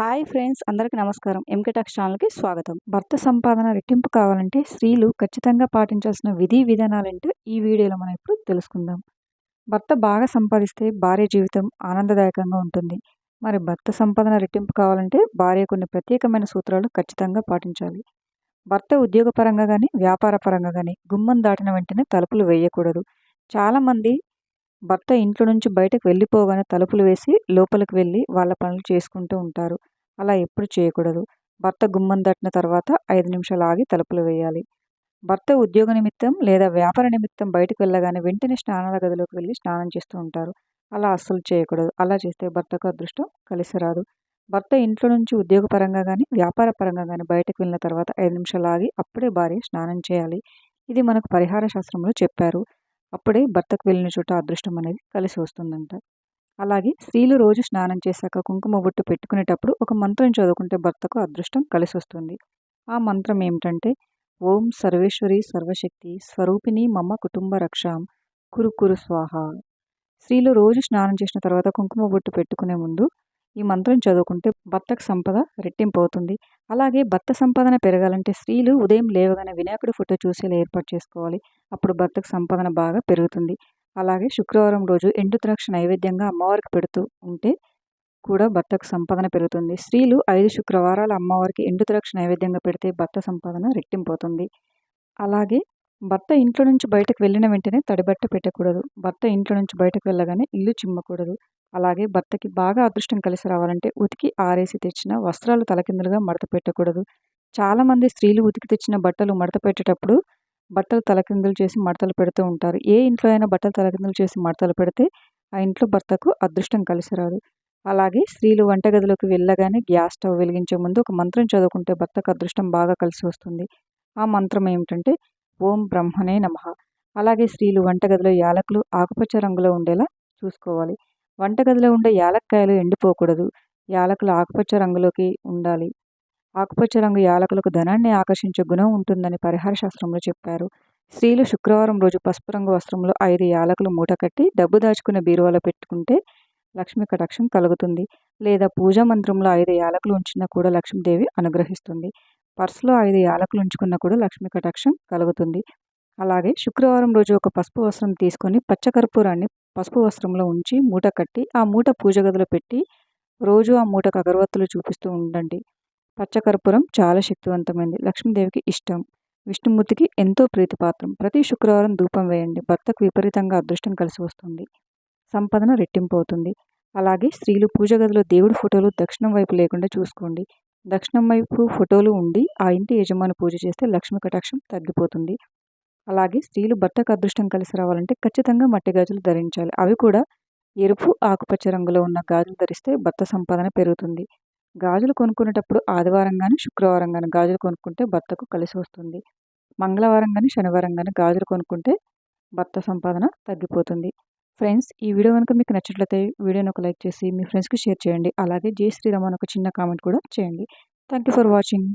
Hi friends అందరికీ నమస్కారం. ఎంకటాక్స్ ఛానల్కి స్వాగతం. భర్త సంపాదన రెట్టింపు కావాలంటే స్త్రీలు ఖచ్చితంగా పాటించాల్సిన విధి విధానాలంటే ఈ వీడియోలో మనం ఇప్పుడు తెలుసుకుందాం. భర్త బాగా సంపాదిస్తే భార్య జీవితం ఆనందదాయకంగా ఉంటుంది. మరి భర్త సంపాదన రెట్టింపు కావాలంటే భార్య కొన్ని ప్రత్యేకమైన సూత్రాలు ఖచ్చితంగా పాటించాలి. భర్త ఉద్యోగపరంగా కానీ వ్యాపార పరంగా కానీ గుమ్మం దాటిన వెంటనే తలుపులు వేయకూడదు. చాలామంది భర్త ఇంట్లో నుంచి బయటకు వెళ్ళిపోగానే తలుపులు వేసి లోపలికి వెళ్ళి వాళ్ళ పనులు చేసుకుంటూ ఉంటారు. అలా ఎప్పుడు చేయకూడదు. భర్త గుమ్మం దాటిన తర్వాత ఐదు నిమిషాలు ఆగి తలుపులు వేయాలి. భర్త ఉద్యోగ నిమిత్తం లేదా వ్యాపార నిమిత్తం బయటకు వెళ్ళగానే వెంటనే స్నానాల గదిలోకి వెళ్ళి స్నానం చేస్తూ ఉంటారు. అలా అస్సలు చేయకూడదు. అలా చేస్తే భర్తకు అదృష్టం కలిసి రాదు. భర్త ఇంట్లో నుంచి ఉద్యోగపరంగా కానీ వ్యాపార పరంగా కానీ బయటకు వెళ్ళిన తర్వాత ఐదు నిమిషాలు ఆగి అప్పుడే భార్య స్నానం చేయాలి. ఇది మనకు పరిహార శాస్త్రంలో చెప్పారు. అప్పుడే భర్తకు వెళ్ళిన చోట అదృష్టం అనేది కలిసి వస్తుందంట. అలాగే స్త్రీలు రోజు స్నానం చేశాక కుంకుమ బొట్టు పెట్టుకునేటప్పుడు ఒక మంత్రం చదువుకుంటే భర్తకు అదృష్టం కలిసి వస్తుంది. ఆ మంత్రం ఏమిటంటే ఓం సర్వేశ్వరి సర్వశక్తి స్వరూపిణి మమ్మ కుటుంబ రక్షాం కురు కురు స్వాహ. స్త్రీలు రోజు స్నానం చేసిన తర్వాత కుంకుమ బొట్టు పెట్టుకునే ముందు ఈ మంత్రం చదువుకుంటే భర్తకు సంపద రెట్టింపు అవుతుంది అలాగే భర్త సంపాదన పెరగాలంటే స్త్రీలు ఉదయం లేవగానే వినాయకుడి ఫోటో చూసేలా ఏర్పాటు చేసుకోవాలి. అప్పుడు భర్తకు సంపాదన బాగా పెరుగుతుంది. అలాగే శుక్రవారం రోజు ఎండు ద్రాక్ష నైవేద్యంగా అమ్మవారికి పెడుతూ ఉంటే కూడా భర్తకు సంపాదన పెరుగుతుంది. స్త్రీలు ఐదు శుక్రవారాలు అమ్మవారికి ఎండు ద్రాక్ష నైవేద్యంగా పెడితే భర్త సంపాదన రెట్టింపోతుంది అలాగే భర్త ఇంట్లో నుంచి బయటకు వెళ్ళిన వెంటనే తడిబట్ట పెట్టకూడదు. భర్త ఇంట్లో నుంచి బయటకు వెళ్ళగానే ఇల్లు చిమ్మకూడదు. అలాగే భర్తకి బాగా అదృష్టం కలిసి రావాలంటే ఉతికి ఆరేసి తెచ్చిన వస్త్రాలు తలకిందులుగా మడత పెట్టకూడదు. చాలామంది స్త్రీలు ఉతికి తెచ్చిన బట్టలు మడత పెట్టేటప్పుడు బట్టలు తలకిందులు చేసి మడతలు పెడుతూ ఉంటారు. ఏ ఇంట్లో అయినా బట్టలు తలకిందులు చేసి మడతలు పెడితే ఆ ఇంట్లో భర్తకు అదృష్టం కలిసి రాదు. అలాగే స్త్రీలు వంటగదిలోకి వెళ్ళగానే గ్యాస్ స్టవ్ వెలిగించే ముందు ఒక మంత్రం చదువుకుంటే భర్తకు అదృష్టం బాగా కలిసి వస్తుంది. ఆ మంత్రం ఏమిటంటే ఓం బ్రహ్మనే నమ. అలాగే స్త్రీలు వంటగదిలో యాలకులు ఆకుపచ్చ రంగులో ఉండేలా చూసుకోవాలి. వంటగదిలో ఉండే యాలక్కాయలు ఎండిపోకూడదు. యాలకులు ఆకుపచ్చ రంగులోకి ఉండాలి. ఆకుపచ్చ రంగు యాలకులకు ధనాన్ని ఆకర్షించే గుణం ఉంటుందని పరిహార శాస్త్రంలో చెప్పారు. స్త్రీలు శుక్రవారం రోజు పసుపు రంగు వస్త్రంలో ఐదు యాలకులు మూట కట్టి డబ్బు దాచుకునే బీరువాలో పెట్టుకుంటే లక్ష్మీ కటాక్షం కలుగుతుంది. లేదా పూజా మంత్రంలో ఐదు యాలకులు ఉంచినా కూడా లక్ష్మీదేవి అనుగ్రహిస్తుంది. పర్సులో ఐదు యాలకులు ఉంచుకున్నా కూడా లక్ష్మీ కటాక్షం కలుగుతుంది. అలాగే శుక్రవారం రోజు ఒక పసుపు వస్త్రం తీసుకొని పచ్చకర్పూరాన్ని పసుపు వస్త్రంలో ఉంచి మూట కట్టి ఆ మూట పూజ గదిలో పెట్టి రోజు ఆ మూటకు అగరవత్తులు చూపిస్తూ ఉండండి. పచ్చకర్పూరం చాలా శక్తివంతమైనది లక్ష్మీదేవికి ఇష్టం. విష్ణుమూర్తికి ఎంతో ప్రీతిపాత్రం. ప్రతి శుక్రవారం ధూపం వేయండి. భర్తకు విపరీతంగా అదృష్టం కలిసి వస్తుంది. సంపదన రెట్టింపు అవుతుంది. అలాగే స్త్రీలు పూజ గదిలో దేవుడి ఫోటోలు దక్షిణం వైపు లేకుండా చూసుకోండి. దక్షిణం వైపు ఫోటోలు ఉండి ఆ ఇంటి యజమాని పూజ చేస్తే లక్ష్మీ కటాక్షం తగ్గిపోతుంది. అలాగే స్త్రీలు భర్తకు అదృష్టం కలిసి రావాలంటే ఖచ్చితంగా మట్టి గాజులు ధరించాలి. అవి కూడా ఎరుపు ఆకుపచ్చ రంగులో ఉన్న గాజులు ధరిస్తే భర్త సంపాదన పెరుగుతుంది. గాజులు కొనుక్కునేటప్పుడు ఆదివారం కానీ శుక్రవారం కానీ గాజులు కొనుక్కుంటే భర్తకు కలిసి వస్తుంది. మంగళవారం కానీ శనివారం కానీ గాజులు కొనుక్కుంటే భర్త సంపాదన తగ్గిపోతుంది. ఫ్రెండ్స్ ఈ వీడియో కనుక మీకు నచ్చినట్లయితే వీడియోని ఒక లైక్ చేసి మీ ఫ్రెండ్స్కి షేర్ చేయండి. అలాగే జై శ్రీరామ్ అని ఒక చిన్న కామెంట్ కూడా చేయండి. Thank you for watching.